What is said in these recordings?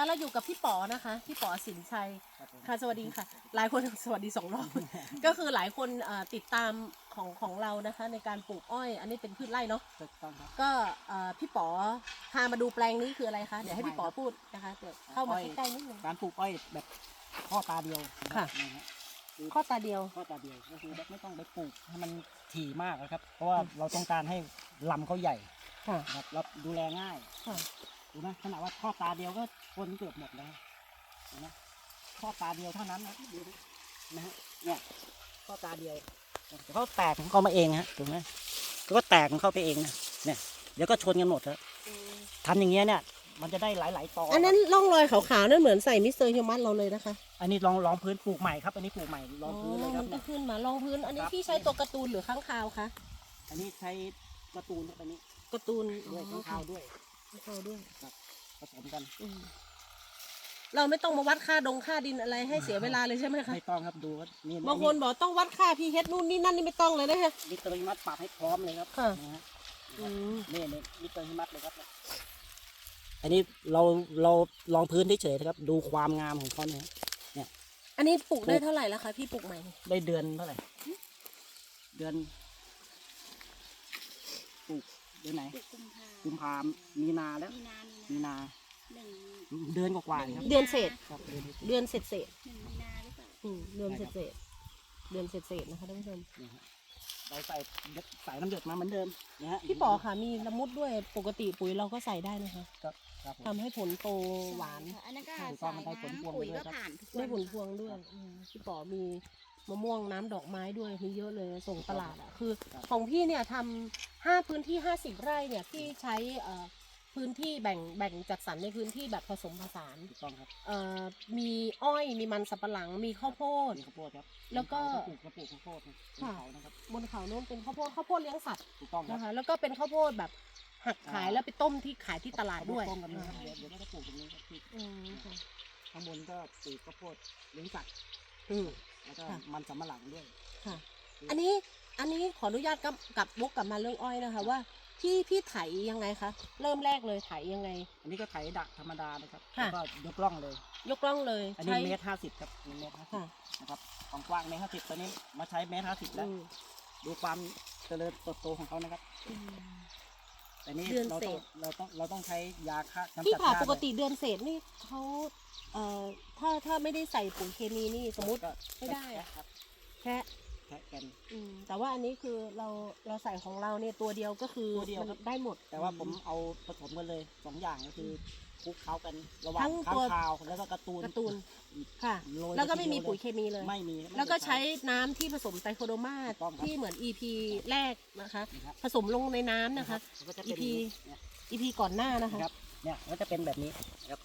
ค่ะเราอยู่กับพี่ป๋อนะคะ พี่ป๋อสินชัยครับผมค่ะสวัสดีค่ะ หลายคนสวัสดีสองรอบ ก็คือหลายคนเอ่อติดตามของของเรานะคะ ในการปลูกอ้อย อันนี้เป็นพืชไร่เนาะ ถูกต้องครับ ก็เอ่อพี่ป๋อพามาดูแปลงนี้คืออะไรคะ เดี๋ยวให้พี่ป๋อพูดนะคะเดี๋ยวเข้ามาใกล้ๆนิดนึง การปลูกอ้อยแบบข้อตาเดียวค่ะนะฮะข้อตาเดียว ข้อตาเดียวก็คือไม่ต้องไปปลูกให้มันถี่มากนะครับ เพราะว่าเราต้องการให้ลำเขาใหญ่ค่ะ นะครับแล้วดูแลง่าย ค่ะ ดูนะขนาดว่าข้อตาเดียวก็คนเกือบหมดแล้วเห็นไหมข้อตาเดียวเท่านั้นนะดูนะนะฮะเนี่ยข้อตาเดียวเดี๋ยวเขาแตกของเขามาเองฮะถูกไหมเขาก็แตกของเขาไปเองนะเนี่ยเดี๋ยวก็ชนกันหมดครับทำอย่างเงี้ยเนี่ยมันจะได้หลาย ๆตออัอันนั้นร่องรอยขาวๆนั่นเหมือนใส่มิสเตอร์ฮิวมัสเราเลยนะคะ อันนี้ลองลองพื้นปลูกใหม่ครับ อันนี้ปลูกใหม่ลองพื้นเลยคมัรับนก็เนี่ยขึ้นมารองพื้น อันนี้ครับพี่ใช้ตัวการ์ตูนหรือข้างคาวคะ อันนี้ใช้การ์ตูนครับอันนี้การ์ตูนด้วยข้างคาวด้วย ข้างคาวด้วยผสมกันอืมเราไม่ต้องมาวัดค่าดงค่าดินอะไรให้เสียเวลาเลยใช่ไหมคะไม่ต้องครับดูว่านี่บางคนบอกต้องวัดค่าพีเฮดนู่นนี่นั่นนี่ไม่ต้องเลยนะคะมิสเตอร์ฮิมัสปรับให้พร้อมเลยครับค่ะนะฮะอืมนี่นี่มิสเตอร์ฮิมัสเลยครับเนี่ยอันนี้เราเราลองพื้นเฉยๆนะครับ ดูความงามของเขาเนี่ย อันนี้ปลูกได้เท่าไหร่แล้วคะพี่ปลูกใหม่ได้เดือนเท่าไหร่ เดือนปลูก เดือนไหนปลูกกุมภากุมภามีนาแล้ว มีนามีมีนานาหนึ่งเดือนกว่าๆเองครับเดือนเศษ ครับเดือนที่เดือนเศษเศษหนึ่งมีนาหรือเปล่าๆอืมเดือนเศษเศษๆเดือนเศษเศษๆนะคะท่านผู้ชม นะฮะเราใส่ใส่น้ำหยดมาเหมือนเดิมนะฮะพี่ป๋อค่ะมีละมุดด้วยปกติปุ๋ยเราก็ใส่ได้นะคะครับครับผม ทำให้ผลโตหวานใช่ค่ะอันนั้นก็ถูกต้องมันได้ผลพวงปุ๋ยไปด้วก็ยครับผ่านทุกได้ผวันลพวงด้วยอืมพี่ป๋อมี มะม่วงน้ำดอกไม้ด้วยมีเยอะเลยส่งตลาดอะคือครับของพี่เนี่ยทำห้าพื้นที่ห้าสิบไร่เนี่ยพี่ใช้เอ่อพื้นที่แบ่งแบ่งจัดสรรในพื้นที่แบบผสมผสานถูกต้องครับเอ่อมีอ้อยมีมันสับปะหลังมีข้าวโพด มีข้าวโพดครับแล้วก็ปลูกกระปลูกข้าวโพดนะค่ะเขานะครับบนเขาโน้นเป็นข้าวโพดข้าวโพดเลี้ยงสัตว์ถูกต้องครับนะคะแล้วก็เป็นข้าวโพดแบบหักขายแล้วไปต้มที่ขายที่ตลาดด้วยต้มกันนะครับเดี๋ยวเดี๋ยวเราจะปลูกตรงนี้ครับที่อืมค่ะข้างบนก็ปลูกข้าวโพดเลี้ยงสัตว์ อืม แล้วก็ค่ะ มันสำปะหลังด้วย ค่ะ อันนี้อันนี้ขออนุญาตกลับกลับวกกลับมาเรื่องอ้อยนะคะ ว่าพี่พี่ไถยังไงคะเริ่มแรกเลยไถยังไง อันนี้ก็ไถดักธรรมดานะครับค่ะ แล้วก็ยกร่องเลย ยกล่องเลยอันนี้ใช้เมตรห้าสิบครับหนึ่งเมตรห้าสิบค่ะนะครับความกว้างเมตรห้าสิบตัวนี้มาใช้เมตรห้าสิบแล้ว อืมดูความเจริญเติบโตของเขานะครับ อืม แต่นี่เดือนเราเศต้องษ เราต้องเราต้องใช้ยาฆ่าน้ำพี่จัดผ่าหญ้าปกติเดือนเศษนี่เขาเอ่อถ้าถ้าไม่ได้ใส่ปุ๋ยเคมีนี่สมมติก็ไม่ได้อะ ครับแค่ แค่กัน อืมแต่ว่าอันนี้คือเราเราใส่ของเราเนี่ยตัวเดียวก็คือตัวเดียวมันครับได้หมด แต่ว่าผมเอาผสมกันเลยสองอย่างก็คือคลุกเคล้ากันระหว่างทั้งข้าตัวงคาวแล้วก็การ์ตูนการ์ตูนค่ะ โรยแล้วก็ไม่มีทีดีปุ๋ยเคมีเลย ไม่มีไม่แล้วก็ได้ใช้น้ำที่ผสมไตรโคโดมาถูกต้องครับ ที่เหมือน EP แรกนะคะ นะครับผสมลงในน้ำนะคะ มันก็จะเป็น EP เนี่ย EP ก่อนหน้านะคะนะครับ เนี่ยมันก็จะเป็นแบบนี้นะครับ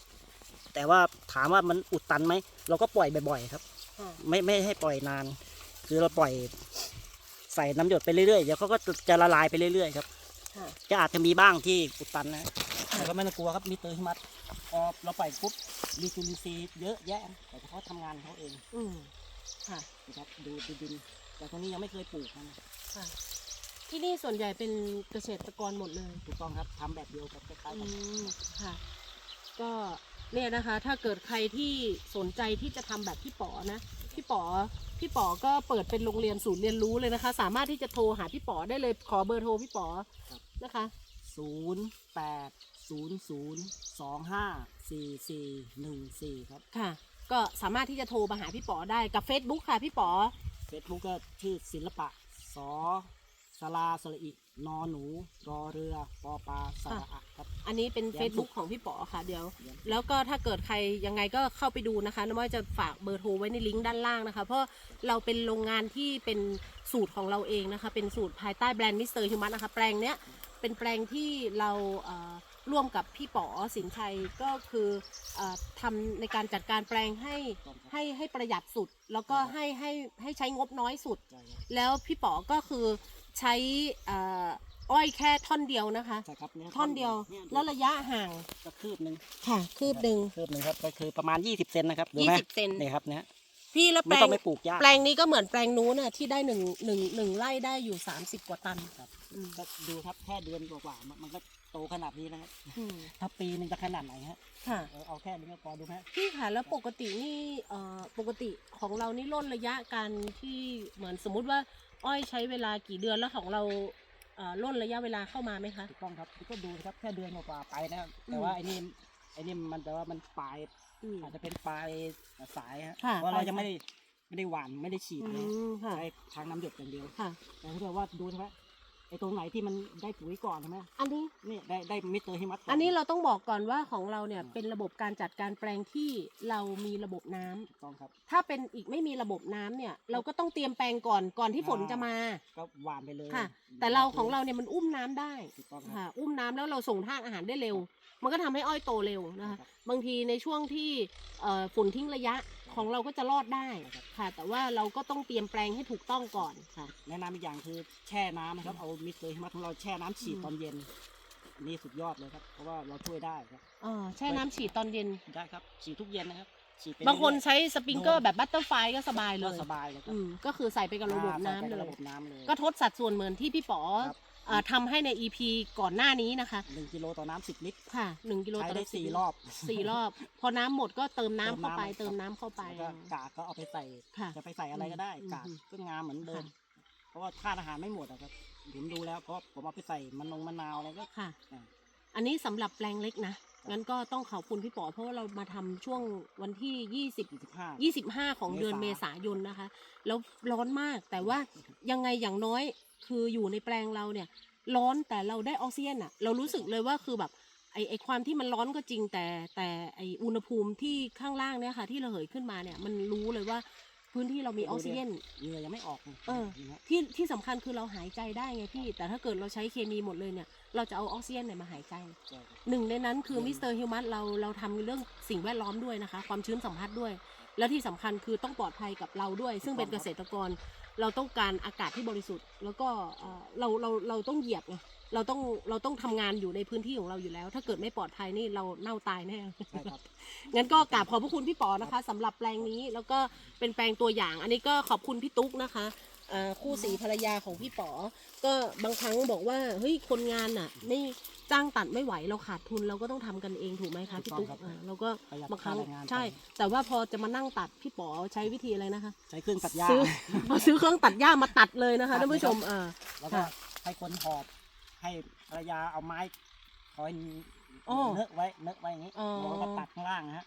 แต่ว่าถามว่ามันอุดตันไหม เราก็ปล่อยบ่อยๆครับ ค่ะ ไม่ไม่ให้ปล่อยนาน คือเราปล่อยใส่น้ำหยดไปเรื่อยๆเดี๋ยวเขาก็จะละลายไปเรื่อยๆครับค่ะ จะอาจจะมีบ้างที่อุดตันนะแต่ก็ไม่ต้องกลัวครับมิสเตอร์ฮิมัสพอเราปล่อยปุ๊บรีจูลินซีย์เยอะแยะนะแต่เขาทำงานของเขาเองอืมค่ะ นะครับดูดูดินแต่ตรงนี้ยังไม่เคยปลูกนะค่ะ ที่นี่ส่วนใหญ่เป็นเกษตรกรหมดเลย ถูกต้องครับทำแบบเดียวกับคล้ายๆอืกัน มค่ะ ก็เนี่ยนะคะ ถ้าเกิดใครที่สนใจที่จะทำแบบพี่ป๋อนะ พี่ป๋อพี่ป๋อก็เปิดเป็นโรงเรียนศูนย์เรียนรู้เลยนะคะ สามารถที่จะโทรหาพี่ป๋อได้เลยขอเบอร์โทรพี่ป๋อนะคะศูนย์แปดศูนย์ศูนย์สองห้าสี่สี่หนึ่งสี่ครับค่ะ ก็สามารถที่จะโทรมาหาพี่ป๋อได้กับ Facebook ค่ะพี่ป๋อ เฟซบุ๊กก็ชื่อศิลปะสอ สลาสละอินอหนูรอเรือปอปลาสระอะครับ อันนี้เป็นแย้ม Facebook ของพี่ป๋อค่ะเดี๋ยวแย้มแล้วก็ถ้าเกิดใครยังไงก็เข้าไปดูนะคะน้ำว่าจะฝากเบอร์โทรไว้ในลิงก์ด้านล่างนะคะ เพราะเราเป็นโรงงานที่เป็นสูตรของเราเองนะคะ เป็นสูตรภายใต้แบรนด์มิสเตอร์ฮิวมัสนะคะ แปลงเนี้ยเป็นแปลงที่เราเอ่อร่วมกับพี่ป๋อสินชัยก็คือเอ่อทำในการจัดการแปลงให้ต้องครับให้ให้ประหยัดสุด แล้วก็ครับให้ให้ให้ใช้งบน้อยสุด ใช่ครับ แล้วพี่ป๋อก็คือ ใช้เอ่ออ้อยแค่ท่อนเดียวนะคะ ใช่ครับยท่อนเดียวนี่แล้วระยะห่างก็คืบหนึ่งค่ะ คืบหนึ่งคืบหนึ่งครับก็คือประมาณ 20เซนนะครับดูยี่ไหมสิบเซนนี่ครับเนี่ยพี่แล้วแปไม่ลต้องงไปปลูกหญ้าแปลงนี้ก็เหมือนแปลงนู้นน่ะที่ได้หนึ่งหนึ่งหนึ่งไร่ได้อยู่สามสิบกว่าตันครับอืมก็ดูครับแค่เดือนกว่าๆมันมันก็โตขนาดนี้นะครับอืมถ้าปีหนึงจะขนาดไหนฮะค่ะ เออเอาแค่นี้ก็พอดูไหมพี่ค่ะแล้วปกตินี่เอ่อปกติของเรานี่ล่นระยะการที่เหมือนสมมุติว่า อ้อยใช้เวลากี่เดือนแล้วของเราเอ่อล่นระยะเวลาเข้ามาไหมคะ ถูกต้องครับก็ดูครับแค่เดือนกว่าๆไปนะครับอืมแต่ว่าไอ้นี่ไอ้นี่มันแต่ว่ามันปลายอืม อาจจะเป็นปลายสายฮะค่ะเพราะปลาเราย ยังไม่ได้ไม่ได้หว่านไม่ได้ฉีดอืเลยมค่ะใช้ทางน้ำหยดอย่างเดียวค่ะแต่ถ้าเกิดว่าดูใช่ไหมไอ้ ตรงไหนที่มันได้ปุ๋ยก่อนใช่ไหมอันนี้นี่ได้ได้มิสเตอร์ฮิมัสก่อันนี้เราต้องบอกก่อนว่าของเราเนี่ยอืมเป็นระบบการจัดการแปลงที่เรามีระบบน้ำถูกต้องครับถ้าเป็นอีกไม่มีระบบน้ำเนี่ยเราก็ต้องเตรียมแปลงก่อนก่อนที่ฝนจะมา ก็หว่านไปเลยค่ะ แต่เราของเราเนี่ยมันอุ้มน้ำได้ถูกต้องครับ ค่ะ อุ้มน้ำแล้วเราส่งธาตุอาหารได้เร็ว มันก็ทำให้อ้อยโตเร็วนะคะครับบางทีในช่วงที่เอ่อฝนทิ้งระยะของเราก็จะรอดได้ครับค่ะ แต่ว่าเราก็ต้องเตรียมแปลงให้ถูกต้องก่อนค่ะ แนะนำอีกอย่างคือแช่น้ำนะครับเอามิสเตอร์ฮิมัสของเราแช่น้ำฉีดอืมตอนเย็นอันนี่สุดยอดเลยครับเพราะว่าเราช่วยได้ครับอ๋อแช่น้ำฉีดตอนเย็นได้ครับฉีดทุกเย็นนะครับฉีดไปบางคนเรื่อยใช้สปริงเกอร์แบบบัตเตอร์ไฟก็สบายๆเลก็ยสบายเลยครัอืมก็คือใส่ไปกับระบบอ่าน้ำใส่ไปเลกับยระบบน้ำเลย ก็ทดสัดส่วนเหมือนที่พี่ป๋อครับเอ่อ ทำให้ใน EP ก่อนหน้านี้นะคะหนึ่งกิโลต่อน้ำสิบลิตรค่ะหนึ่งกิโลใช้ต่อได้น้ำสี่ลิตรอบสี่รอบ พอน้ำหมดก็เติมน้ำเข้าไป เติเติมมน้ำน้ำเข้าไปแล้วก็กากก็เอาไปใส่ค่ะจะไปใส่อะไรก็ได้อืมกากอืมก็งามเหมือนเดิมค่ะเพราะว่าธาตุอาหารไม่หมดอะครับผมดูแล้วเพราะผมเอาไปใส่มันนงมะนาวอะไรก็ค่ะอ่าอันนี้สำหรับแปลงเล็กนะงั้นก็ต้องขอบคุณพี่ป๋อเพราะว่าเรามาทำช่วงวันที่ยี่สิบห้า20 25ของเดือนเมเมษาษายนนะคะ แล้วร้อนมากแต่ว่ายังไงอย่างน้อย คืออยู่ในแปลงเราเนี่ย ร้อนแต่เราได้ออกซิเจนอะเรารู้สึกเลยว่าคือแบบไอไอความที่มันร้อนก็จริงแต่แต่ไออุณหภูมิที่ข้างล่างเนี่ยค่ะ ที่ระเหยขึ้นมาเนี่ยมันรู้เลยว่าพื้นที่เรามีออกซิเจนเหงื่อยังไม่ออกเลยเออนี่ฮะที่ที่สำคัญคือเราหายใจได้ไงพี่ แต่ถ้าเกิดเราใช้เคมีหมดเลยเนี่ย เราจะเอาออกซิเจนไหนมาหายใจใช่ครับหนึ่งในนั้นคืออืมมิสเตอร์ฮิวมัสเราเราทำเรื่องสิ่งแวดล้อมด้วยนะคะ ความชื้นสัมผัสด้วย แล้วที่สำคัญคือต้องปลอดภัยกับเราด้วย ซึ่งเป็นเกษตรกร เราต้องการอากาศที่บริสุทธิ์ แล้วก็เอ่อเราเราเราต้องเหยียบไงเราต้องเราต้องทำงานอยู่ในพื้นที่ของเราอยู่แล้ว ถ้าเกิดไม่ปลอดภัยนี่เราเน่าตายแน่ใช่ครับงั้นก็กราบขอบพระคุณพี่ป๋อนะคะสำหรับแปลงนี้แล้วก็เป็นแปลงตัวอย่าง อันนี้ก็ขอบคุณพี่ตุ๊กนะคะเอ่อคู่สีภรรยาของพี่ป๋อก็บางครั้งบอกว่าเฮ้ยคนงานอะไม่ จ้างตัดไม่ไหวเราขาดทุนเราก็ต้องทำกันเองถูกไหมคะพี่ตุ๊กถูกต้องครับอ่าเราก็ประหยัดบางครั้งค่าแรงงานไป ใช่ แต่ว่าพอจะมานั่งตัดพี่ป๋อใช้วิธีอะไรนะคะ ใช้เครื่องตัดหญ้า ซื้อ พอซื้อเครื่องตัดหญ้ามาตัดเลยนะคะตัดท่านผู้ชมเลยครับอ่า แล้วก็ค่ะให้คนหอบให้ภรรยาเอาไม้คอยอ๋อเนอะไว้เนอะไว้อย่างนี้อ๋อ แล้วก็ตัดข้างล่างนะฮะ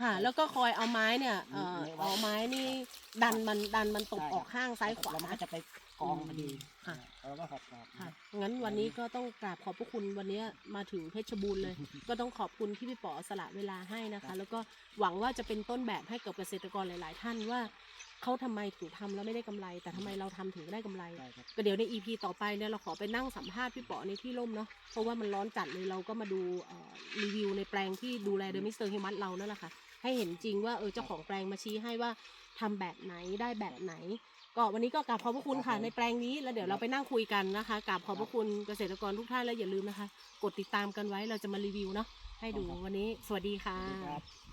ค่ะ แล้วก็คอยเอาไม้เนี่ยเอ่อนี่ไว้เอาไม้นี่ดันมันดันมันตกใช่ออกข้างซ้ายขวา แล้วมันก็จะไปกองพอดีค่ะแล้วก็หอบหอบค่ะ งั้นวันนี้ก็ต้องกราบขอบพระคุณวันนี้มาถึงเพชรบูรณ์เลย ก็ต้องขอบคุณที่พี่ป๋อสละเวลาให้นะคะ แล้วก็หวังว่าจะเป็นต้นแบบให้กับเกษตรกรหลาย ๆ ท่านว่าเขาทำไมถึงทำแล้วไม่ได้กำไร แต่ทำไมเราทำถึงได้กำไร ใช่ครับ ก็เดี๋ยวใน EP ต่อไปเนี่ยเราขอไปนั่งสัมภาษณ์พี่ป๋อในที่ร่มเนาะเพราะว่ามันร้อนจัดเลยเราก็มาดูเอ่อรีวิวในแปลงที่ดูแลโดยมิสเตอร์ฮิมัสเรานั่นแหละค่ะให้เห็นจริงว่าเออเจ้าของแปลงมาชี้ให้ว่าทำแบบไหนได้แบบไหน ก็วันนี้ก็กราบขอบพระคุณค่ะในแปลงนี้แล้วเดี๋ยวเราไปนั่งคุยกันนะคะกราบขอบพระคุณเกษตรกรทุกท่านแล้วอย่าลืมนะคะ กดติดตามกันไว้เราจะมารีวิวเนาะให้ดูวันนี้สวัสดีค่ะสวัสดีครับ